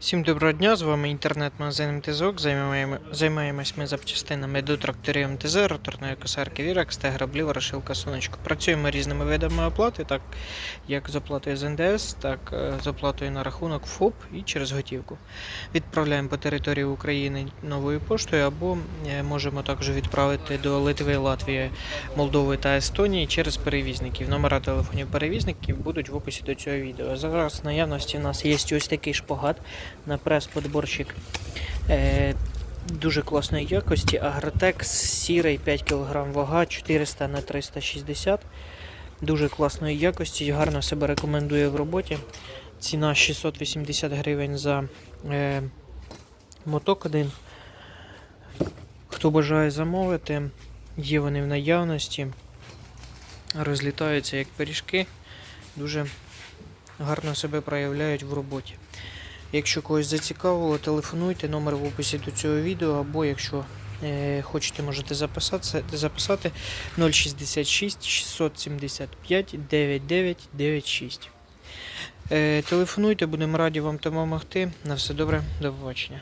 Всім доброго дня, з вами інтернет-магазин МТЗОК. Займаємо, займаємось ми запчастинами до тракторів МТЗ, роторної косарки Вірекс та граблів Рашилка Сонечко. Працюємо різними видами оплати, так як з оплатою з НДС, так е, з оплатою на рахунок ФОП і через готівку. Відправляємо по території України новою поштою або е, можемо також відправити до Литви, Латвії, Молдови та Естонії через перевізників. Номера телефонів перевізників будуть в описі до цього відео. Зараз наявності у нас є ось такий шпагат на прес-подборщик е, дуже класної якості. Агротекс сірий 5 кг вага 400 на 360 Дуже класної якості, гарно себе рекомендує в роботі. Ціна 680 гривень за е, моток один. Хто бажає замовити, є вони в наявності. Розлітаються як пиріжки. Дуже гарно себе проявляють в роботі. Якщо когось зацікавило, телефонуйте, номер в описі до цього відео, або якщо е, хочете, можете записати, записати 066 675 9996. Е, телефонуйте, будемо раді вам допомогти. На все добре, до побачення.